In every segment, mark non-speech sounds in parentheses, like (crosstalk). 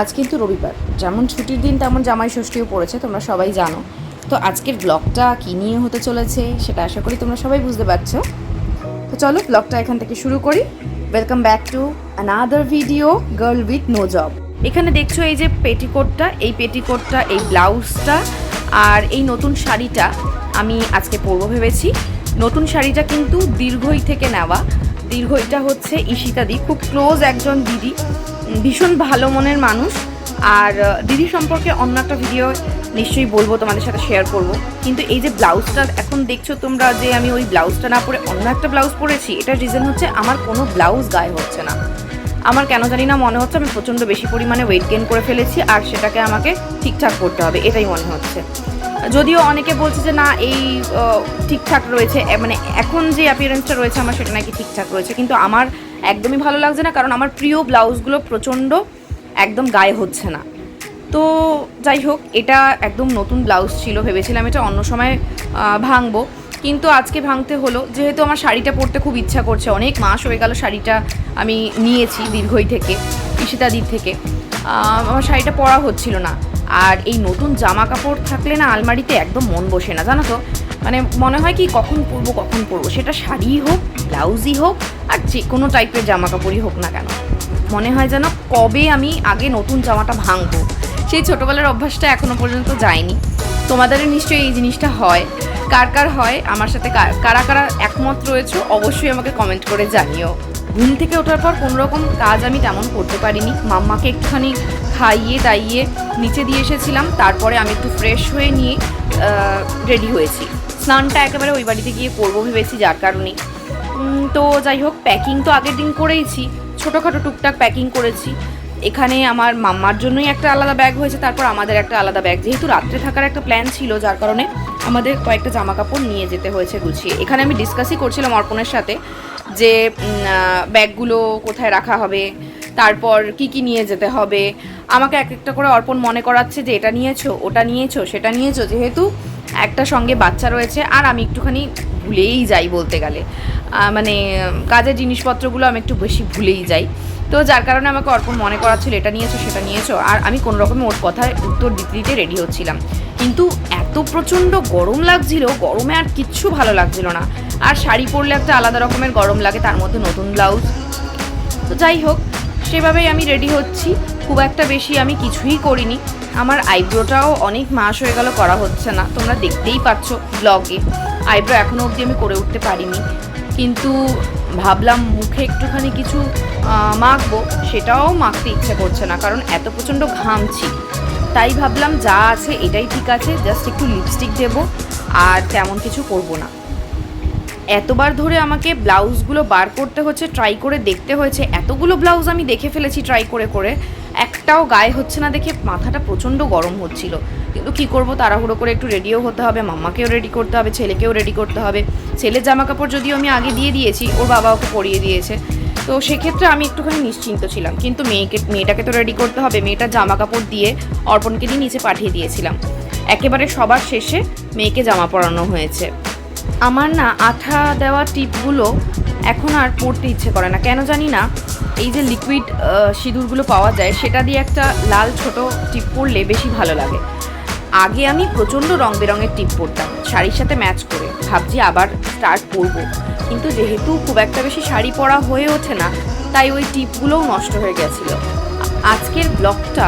আজ কিন্তু রবিবার। যেমন ছুটির দিন, তেমন জামাই ষষ্ঠীও পড়েছে, তোমরা সবাই জানো। তো আজকের ব্লগটা কী নিয়ে হতে চলেছে সেটা আশা করি তোমরা সবাই বুঝতে পারছ। তো চলো ব্লগটা এখান থেকে শুরু করি। Welcome back to another video girl with no job এখানে দেখছ এই যে পেটিকোটটা এই পেটিকোটটা এই ব্লাউজটা আর এই নতুন শাড়িটা আমি আজকে পরবো ভেবেছি। নতুন শাড়িটা কিন্তু দীর্ঘই থেকে নেওয়া। দীর্ঘইটা হচ্ছে ঈশিতাদি খুব ক্লোজ একজন দিদি। ভীষণ ভালো মনের মানুষ। আর দিদি সম্পর্কে অন্য একটা ভিডিও নিশ্চয়ই বলব, তোমাদের সাথে শেয়ার করব। কিন্তু এই যে ব্লাউজটা এখন দেখছ তোমরা যে আমি ওই ব্লাউজটা না পরে অন্য একটা ব্লাউজ পরেছি? এটার রিজন হচ্ছে আমার কোনো ব্লাউজ গায়ে হচ্ছে না। আমার কেন জানি না মনে হচ্ছে, আমি প্রচণ্ড বেশি পরিমাণে ওয়েট গেইন করে ফেলেছি, আর সেটাকে আমাকে ঠিকঠাক করতে হবে, এটাই মনে হচ্ছে। যদিও অনেকে বলছে যে না, এই ঠিকঠাক রয়েছে মানে এখন যে অ্যাপিয়ারেন্সটা রয়েছে আমার, সেটা নাকি ঠিকঠাক রয়েছে। কিন্তু আমার একদমই ভালো লাগছে না, কারণ আমার প্রিয় ব্লাউজগুলো প্রচণ্ড একদম গায়ে হচ্ছে না। তো যাই হোক, এটা একদম নতুন ব্লাউজ ছিল, ভেবেছিলাম এটা অন্য সময় ভাঙবো। কিন্তু আজকে ভাঙতে হলো, যেহেতু আমার শাড়িটা পরতে খুব ইচ্ছা করছে, অনেক মাস হয়ে গেল শাড়িটা আমি নিয়েছি দীর্ঘই থেকে, ঈশিতাদির থেকে। আমার শাড়িটা পরা হচ্ছিল না। আর এই নতুন জামা কাপড় থাকলে না আলমারিতে একদম মন বসে না, জানো তো? মানে মনে হয় কি কখন পরবো কখন পরবো। সেটা শাড়িই হোক, ব্লাউজই হোক, আর যে কোনো টাইপের জামা কাপড়ই হোক না কেন। মনে হয় যেন কবে আমি আগে নতুন জামাটা ভাঙবো। সেই ছোটোবেলার অভ্যাসটা এখনও পর্যন্ত যায়নি। তোমাদেরও নিশ্চয়ই এই জিনিসটা হয়। কার কার হয়? আমার সাথে কারা কারা একমত রয়েছে, অবশ্যই আমাকে কমেন্ট করে জানিও। ঘুম থেকে ওঠার পর কোনো রকম কাজ আমি তেমন করতে পারিনি। মাম্মাকে একটুখানি খাইয়ে দাইয়ে নিচে দিয়ে এসেছিলাম। তারপরে আমি একটু ফ্রেশ হয়ে নিয়ে রেডি হয়েছি। স্নানটা একেবারে ওই বাড়িতে গিয়ে করব ভেবেছি, যার কারণেই তো যাই হোক প্যাকিং তো আগের দিন করেইছি। ছোটোখাটো টুকটাক প্যাকিং করেছি। এখানে আমার মাম্মার জন্যই একটা আলাদা ব্যাগ হয়েছে, তারপর আমাদের একটা আলাদা ব্যাগ যেহেতু রাত্রে থাকার একটা প্ল্যান ছিল, যার কারণে আমাদের কয়েকটা জামা কাপড় নিয়ে যেতে হয়েছে গুছিয়ে। এখানে আমি ডিসকাসই করছিলাম অর্পণের সাথে যে ব্যাগগুলো কোথায় রাখা হবে, তারপর কি কি নিয়ে যেতে হবে। আমাকে এক একটা করে অর্পণ মনে করাচ্ছে যে, এটা নিয়েছো, ওটা নিয়েছো, সেটা নিয়েছো। যেহেতু একটা সঙ্গে বাচ্চা রয়েছে, আর আমি একটুখানি ভুলেই যাই বলতে গেলে। মানে কাজের জিনিসপত্রগুলো আমি একটু বেশি ভুলেই যাই। তো যার কারণে আমাকে অর্পণ মনে করাচ্ছিল, এটা নিয়েছো, সেটা নিয়েছো, আর আমি কোনো রকমের ওর কথায় উত্তর দিতে দিতে রেডি হচ্ছিলাম। কিন্তু এত প্রচণ্ড গরম লাগছিল, গরমে আর কিচ্ছু ভালো লাগছিল না। আর শাড়ি পরলে একটা আলাদা রকমের গরম লাগে, তার মধ্যে নতুন ব্লাউজ। তো যাই হোক, সেভাবেই আমি রেডি হচ্ছি। খুব একটা বেশি আমি কিছুই করিনি। আমার আইব্রোটাও অনেক মাস হয়ে গেল করা হচ্ছে না। তোমরা দেখতেই পাচ্ছ ব্লগে আইব্রো এখনও অবধি আমি করে উঠতে পারিনি। কিন্তু ভাবলাম মুখে একটুখানি কিছু মাখবো, সেটাও মাখতে ইচ্ছে করছে না, কারণ এত প্রচণ্ড ঘামছি। তাই ভাবলাম যা আছে এটাই ঠিক আছে জাস্ট একটু লিপস্টিক দেবো, আর তেমন কিছু করব না। এতবার ধরে আমাকে ব্লাউজগুলো বার করতে হচ্ছে ট্রাই করে দেখতে হয়েছে। এতগুলো ব্লাউজ আমি দেখে ফেলেছি ট্রাই করে করে। একটাও গায়ে হচ্ছে না দেখে মাথাটা প্রচণ্ড গরম হচ্ছিল। কিন্তু কী করব, তাড়াহুড়ো করে একটু রেডিও হতে হবে, মাম্মাকেও রেডি করতে হবে, ছেলেকেও রেডি করতে হবে। ছেলের জামা কাপড় যদিও আমি আগে দিয়ে দিয়েছি, ওর বাবা ওকে পরিয়ে দিয়েছে। তো সেক্ষেত্রে আমি একটুখানি নিশ্চিন্ত ছিলাম। কিন্তু মেয়েকে, মেয়েটাকে তো রেডি করতে হবে মেয়েটার জামা কাপড় দিয়ে অর্পণকে দিয়ে নিচে পাঠিয়ে দিয়েছিলাম। একেবারে সবার শেষে মেয়েকে জামা পরানো হয়েছে। আমার না আঠা দেওয়া টিপগুলো এখন আর পরতে ইচ্ছে করে না। কেন জানি না এই যে লিকুইড সিঁদুরগুলো পাওয়া যায়, সেটা দিয়ে একটা লাল ছোট টিপ পরলে বেশি ভালো লাগে। আগে আমি প্রচণ্ড রং বেরঙের টিপ পরতাম, শাড়ির সাথে ম্যাচ করে। ভাবছি আবার স্টার্ট করব কিন্তু যেহেতু খুব একটা বেশি শাড়ি পরা হয়ে ওঠে না, তাই ওই টিপগুলোও নষ্ট হয়ে গেছিল। আজকের ব্লগটা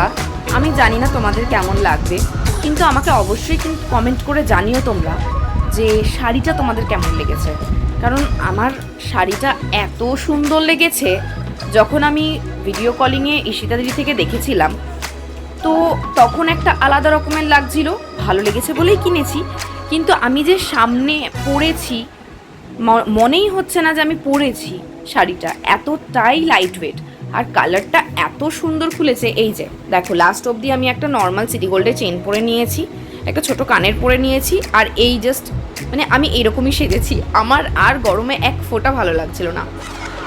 আমি জানি না তোমাদের কেমন লাগবে, কিন্তু আমাকে অবশ্যই কিন্তু কমেন্ট করে জানিও তোমরা যে শাড়িটা তোমাদের কেমন লেগেছে। কারণ আমার শাড়িটা এত সুন্দর লেগেছে যখন আমি ভিডিও কলিংয়ে ঈশিতা দিদি থেকে দেখেছিলাম, তো তখন একটা আলাদা রকমের লাগছিল, ভালো লেগেছে বলেই কিনেছি। কিন্তু আমি যে সামনে পরেছি মনেই হচ্ছে না যে আমি পরেছি শাড়িটা। এতটাই লাইট ওয়েট আর কালারটা এত সুন্দর খুলেছে এই যে, দেখো লাস্ট অবধি আমি একটা নর্মাল সিটি গোল্ডের চেন পরে নিয়েছি, একটা ছোট কানের পরে নিয়েছি, আর এই জাস্ট মানে আমি এরকমই সেজেছি। আমার আর গরমে এক ফোঁটা ভালো লাগছিল না।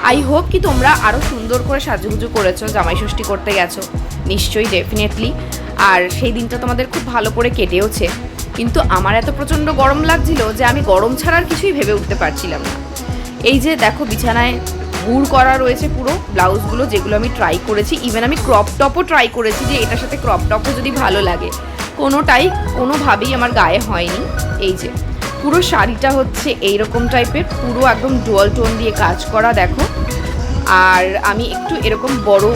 আই হোপ কি তোমরা আরও সুন্দর করে সাজুগুজু করেছ জামাই ষষ্ঠী করতে গেছো। নিশ্চয়ই ডেফিনেটলি আর সেই দিনটা তোমাদের খুব ভালো করে কেটেওছে। কিন্তু আমার এত প্রচণ্ড গরম লাগছিল যে আমি গরম ছাড়ার কিছুই ভেবে উঠতে পারছিলাম না। এই যে দেখো, বিছানায় গুড় করা রয়েছে পুরো ব্লাউজগুলো, যেগুলো আমি ট্রাই করেছি। ইভেন আমি ক্রপ টপও ট্রাই করেছি যে এটার সাথে ক্রপ টপও যদি ভালো লাগে। কোনোটাই কোনোভাবেই আমার গায়ে হয়নি। এই যে পুরো শাড়িটা হচ্ছে এইরকম টাইপের পুরো একদম ডুয়াল টোন দিয়ে কাজ করা, দেখো। আর আমি একটু এরকম বড়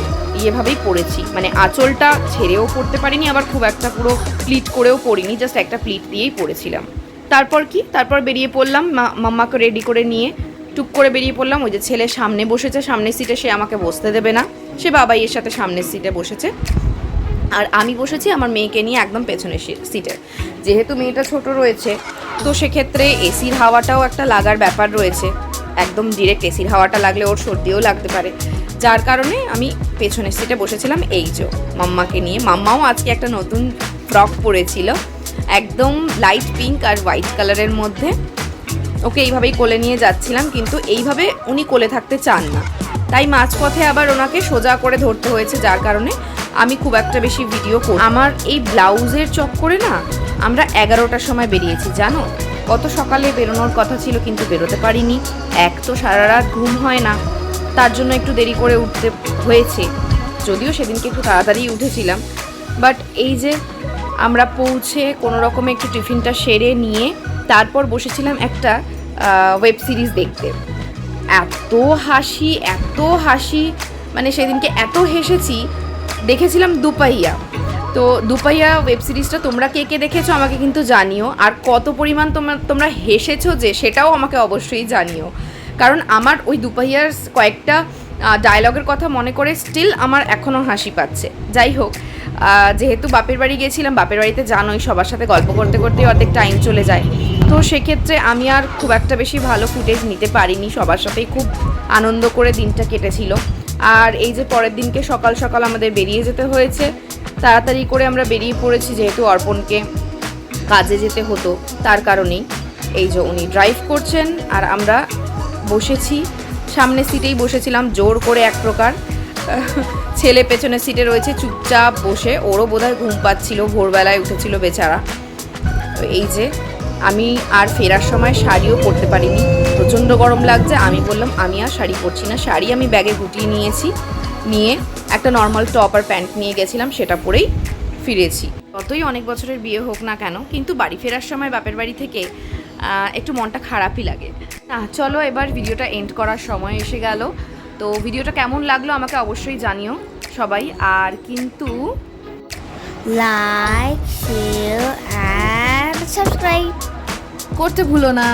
ইয়েভাবেই পরেছি। মানে আঁচলটা ছেড়েও পরতে পারিনি, আবার খুব একটা পুরো প্লিট করেও পরিনি জাস্ট একটা প্লিট দিয়েই পরেছিলাম। তারপর কি? তারপর বেরিয়ে পড়লাম মাম্মাকে রেডি করে নিয়ে টুক করে বেরিয়ে পড়লাম। ওই যে ছেলে সামনে বসেছে, সামনের সিটে সে আমাকে বসতে দেবে না। সে বাবাই এর সাথে সামনের সিটে বসেছে। আর আমি বসেছি আমার মেয়েকে নিয়ে একদম পেছনের সিটে। যেহেতু মেয়েটা ছোট রয়েছে, তো সেক্ষেত্রে এসির হাওয়াটাও একটা লাগার ব্যাপার রয়েছে। একদম ডিরেক্ট এসির হাওয়াটা লাগলে ওর সর্দিও লাগতে পারে। যার কারণে আমি পেছনের সিটে বসেছিলাম এই যে মাম্মাকে নিয়ে। মাম্মাও আজকে একটা নতুন ফ্রক পরেছিল, একদম লাইট পিঙ্ক আর হোয়াইট কালারের মধ্যে। ওকে এইভাবেই কোলে নিয়ে যাচ্ছিলাম, কিন্তু এইভাবে উনি কোলে থাকতে চান না। তাই মাঝপথে আবার ওনাকে সোজা করে ধরতে হয়েছে, যার কারণে আমি খুব একটা বেশি ভিডিও করি আমার এই ব্লাউজের চক্করে না আমরা এগারোটার সময় বেরিয়েছি, জানো? কত সকালে বেরোনোর কথা ছিল কিন্তু বেরোতে পারিনি। এক তো সারা রাত ঘুম হয় না, তার জন্য একটু দেরি করে উঠতে হয়েছে। যদিও সেদিনকে একটু তাড়াতাড়ি উঠেছিলাম। বাট এই যে আমরা পৌঁছে কোনো রকমে একটু টিফিনটা সেরে নিয়ে তারপর বসেছিলাম একটা ওয়েব সিরিজ দেখতে। এত হাসি এত হাসি। মানে সেদিনকে এত হেসেছি দেখেছিলাম দুপাইয়া। তো দুপাইয়া ওয়েব সিরিজটা তোমরা কে কে দেখেছ আমাকে কিন্তু জানিও। আর কত পরিমাণ তোমরা তোমরা হেসেছো যে সেটাও আমাকে অবশ্যই জানিও। কারণ আমার ওই দুপাইয়ার কয়েকটা ডায়লগের কথা মনে করে স্টিল আমার এখনও হাসি পাচ্ছে। যাই হোক যেহেতু বাপের বাড়ি গিয়েছিলাম, বাপের বাড়িতে জানোই সবার সাথে গল্প করতে করতে অর্ধেক টাইম চলে যায়। তো সেক্ষেত্রে আমি আর খুব একটা বেশি ভালো ফুটেজ নিতে পারিনি। সবার সাথেই খুব আনন্দ করে দিনটা কেটেছিল। আর এই যে পরের দিনকে সকাল সকাল আমাদের বেরিয়ে যেতে হয়েছে, তাড়াতাড়ি করে আমরা বেরিয়ে পড়েছি যেহেতু অর্পণকে কাজে যেতে হতো, তার কারণেই এই যে উনি ড্রাইভ করছেন আর আমরা বসেছি সামনের সিটেই বসেছিলাম, জোর করে এক প্রকার। (laughs) ছেলে পেছনের সিটে রয়েছে, চুপচাপ বসে, ওরও বোধহয় ঘুম পাচ্ছিল, ভোরবেলায় উঠেছিল বেচারা। তো এই যে আমি আর ফেরার সময় শাড়িও পরতে পারিনি। প্রচণ্ড গরম লাগছে। আমি বললাম আমি আর শাড়ি পরছি না। শাড়ি আমি ব্যাগে গুটিয়ে নিয়েছি। নিয়ে একটা নর্মাল টপ আর প্যান্ট নিয়ে গেছিলাম সেটা পরেই ফিরেছি। যতই অনেক বছরের বিয়ে হোক না কেন কিন্তু বাড়ি ফেরার সময় বাপের বাড়ি থেকে একটু মনটা খারাপই লাগে। না চলো এবার ভিডিওটা এন্ড করার সময় এসে গেল। তো ভিডিওটা কেমন লাগল আমাকে অবশ্যই জানিও সবাই। আর কিন্তু like, share, and subscribe. করতে ভুলো না।